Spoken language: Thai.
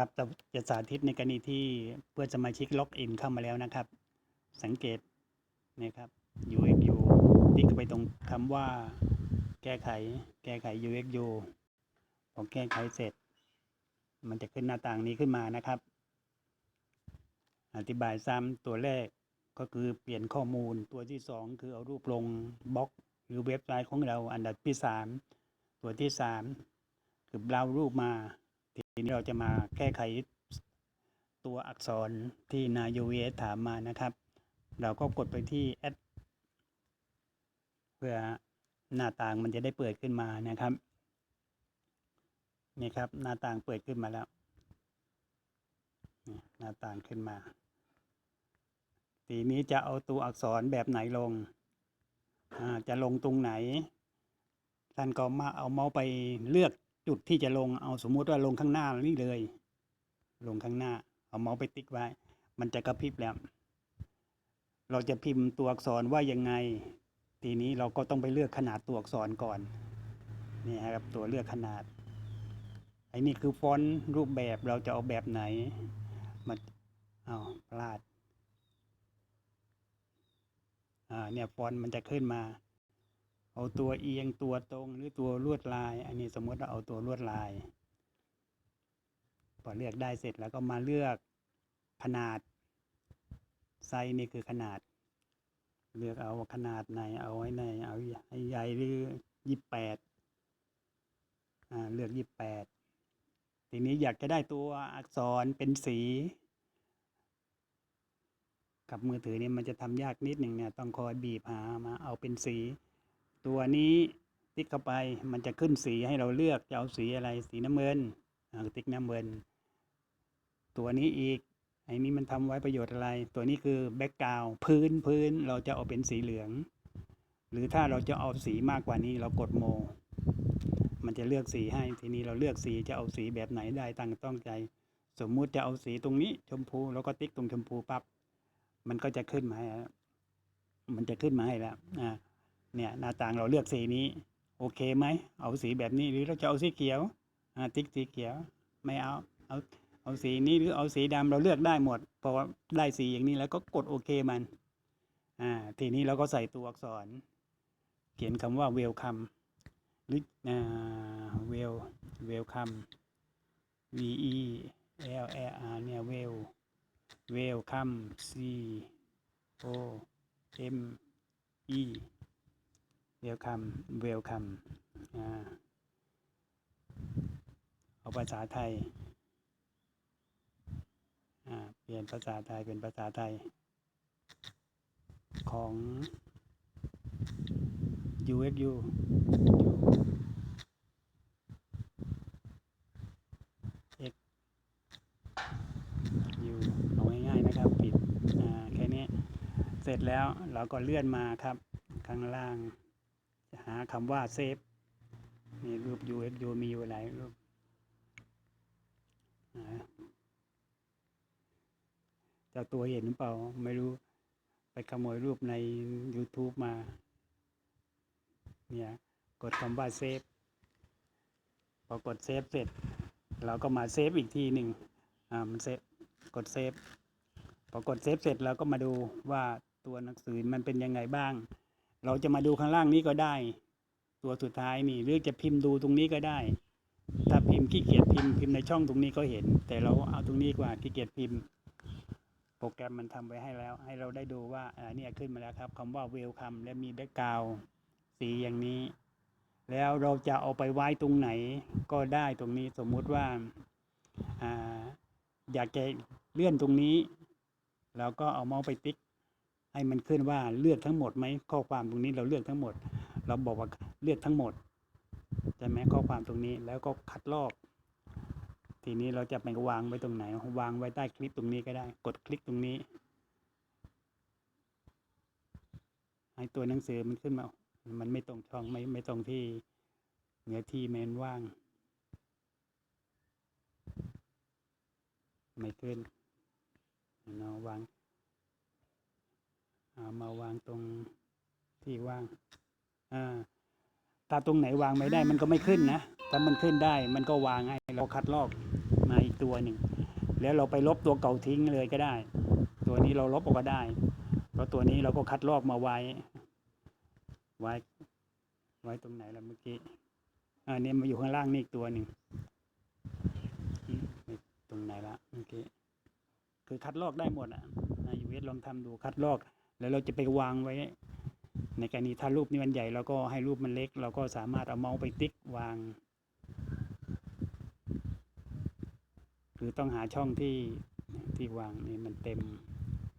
ครับจะสาธิตในกรณีที่เพื่อนสมาชิกล็อกอินเข้ามาแล้วนะครับ สังเกตนะครับ UXU ติ๊กไปตรงคำว่า แก้ไข แก้ไข UXU พอแก้ไขเสร็จ มันจะขึ้นหน้าต่างนี้ขึ้นมานะครับ อธิบายซ้ำตัวแรกก็คือเปลี่ยนข้อมูลตัวที่สองคือเอารูปลงบล็อกหรือเว็บไซต์ของเราอันดับที่สามตัวที่สามคือเรารูปมา ทีนี้เราจะมาแก้ไขตัวอักษรที่นาย UVS ถามมานะครับ เราก็กดไปที่ add เพื่อหน้าต่างมันจะได้เปิดขึ้นมานะครับ นี่ครับหน้าต่างเปิดขึ้นมาแล้ว หน้าต่างขึ้นมา ทีนี้จะเอาตัวอักษรแบบไหนลง จะลงตรงไหน ท่านก็มาเอาเมาส์ไปเลือก จุดที่จะลงเอาสมมุติว่าลงข้างหน้านี่เลย ลงข้างหน้า เอาเมาส์ไปติ๊กไว้ มันจะกระพริบแล้ว เราจะพิมพ์ตัวอักษรว่ายังไง ทีนี้เราก็ต้องไปเลือกขนาดตัวอักษรก่อนนี่ครับตัวเลือกขนาดไอ้นี่คือฟอนต์รูปแบบเราจะเอาแบบไหนมันเอาวพลาดอ่าเนี่ยฟอนต์มันจะขึ้นมา เอาตัวเอียงตัวตรงหรือตัวลวดลาย อันนี้สมมติว่าเอาตัวลวดลาย พอเลือกได้เสร็จแล้วก็มาเลือกขนาดไซส์นี่คือขนาด เลือกเอาขนาดไหนเอาไว้ในเอาให้ใหญ่หรือยี่แปดเลือกยี่แปดทีนี้อยากจะได้ตัวอักษรเป็นสี กับมือถือเนี่ยมันจะทำยากนิดหนึ่งเนี่ยต้องคอยบีบหามาเอาเป็นสี ตัวนี้ติ๊กเข้าไปมันจะขึ้นสีให้เราเลือกจะเอาสีอะไรสีน้ำเงินติ๊กน้ำเงิน ตัวนี้อีกไอ้นี้มันทำไว้ประโยชน์อะไร ตัวนี้คือแบ็กกราวพื้นพื้นเราจะเอาเป็นสีเหลือง หรือถ้าเราจะเอาสีมากกว่านี้เรากดโม มันจะเลือกสีให้ทีนี้เราเลือกสีจะเอาสีแบบไหนได้ตั้งต้องใจ สมมุติจะเอาสีตรงนี้ชมพูแล้วก็ติ๊กตรงชมพูปั๊บมันก็จะขึ้นมาให้แล้วมันจะขึ้นมาให้แล้วอ่า เนี่ยหน้าต่างเราเลือกสีนี้ โอเคไหม เอาสีแบบนี้หรือเราจะเอาสีเขียวติ๊กสีเขียว ไม่เอาเอาเอาสีนี้หรือเอาสีดำเราเลือกได้หมดเพราะว่าได้สีอย่างนี้แล้วก็กดโอเคมันอ่าทีนี้เราก็ใส่ตัวอักษร เขียนคำว่า welcome หรืออ่า well welcome v e l l r เนี่ย well welcome c o m e welcome welcome เอาภาษาไทย เปลี่ยนภาษาไทยเป็นภาษาไทย ของ UXU X U เอาง่ายๆนะครับปิดแค่นี้เสร็จแล้วเราก็เลื่อนมาครับข้างล่าง จะหาคำว่าเซฟนี่รูป UXU มีอยู่หลายรูปอ่าเจ้าตัวเห็นหรือเปล่า ไม่รู้ ไปขโมยรูปใน YouTube มา เนี่ย กดคำว่าเซฟ พอกดเซฟเสร็จ เราก็มาเซฟอีกทีหนึ่งอ่ามันเซฟ กดเซฟ พอกดเซฟเสร็จเราก็มาดูว่าตัวหนังสือมันเป็นยังไงบ้าง เราจะมาดูข้างล่างนี้ก็ได้ ตัวสุดท้ายนี่หรือจะพิมพ์ดูตรงนี้ก็ได้ ถ้าพิมพ์ขี้เกียจพิมพ์พิมพ์ในช่องตรงนี้ก็เห็น แต่เราเอาตรงนี้กว่าขี้เกียจพิมพ์ โปรแกรมมันทำไว้ให้แล้ว ให้เราได้ดูว่าอ่าเนี่ยขึ้นมาแล้วครับคำว่า welcome และมีแบ็กกราวสีอย่างนี้ แล้วเราจะเอาไปไว้ตรงไหนก็ได้ตรงนี้สมมุติว่าอ่าอยากจะเลื่อนตรงนี้เราก็เอาเมาส์ไปติ๊ก ให้มันขึ้นว่าเลือกทั้งหมดไหมข้อความตรงนี้เราเลือกทั้งหมด เราบอกว่าเลือกทั้งหมดใช่ไหมข้อความตรงนี้แล้วก็คัดลอก ทีนี้เราจะไปวางไว้ตรงไหน วางไว้ใต้คลิปตรงนี้ก็ได้ กดคลิกตรงนี้ให้ตัวหนังสือมันขึ้นมา มันไม่ตรงช่องไม่ไม่ตรงที่เนื้อที่แมนว่าง ไม่ขึ้นเราวาง มาวางตรงที่ว่างอ่าถ้าตรงไหนวางไม่ได้มันก็ไม่ขึ้นนะ ถ้ามันขึ้นได้มันก็วางให้เราคัดลอกมาอีกตัวหนึ่ง แล้วเราไปลบตัวเก่าทิ้งเลยก็ได้ ตัวนี้เราลบออกก็ได้เพราะตัวนี้เราก็คัดลอกมาไว้ ไว้ ไว้ตรงไหนล่ะเมื่อกี้อันนี้มาอยู่ข้างล่างนี่อีกตัวหนึ่งอืมตรงไหนละเมื่อกี้คือคัดลอกได้หมดอะยูเอสลองทำดูคัดลอก แล้วเราจะไปวางไว้ ในกรณีถ้ารูปนี้มันใหญ่เราก็ให้รูปมันเล็ก เราก็สามารถเอาเมาส์ไปติ๊กวาง หรือต้องหาช่องที่ที่วางนี่มันเต็ม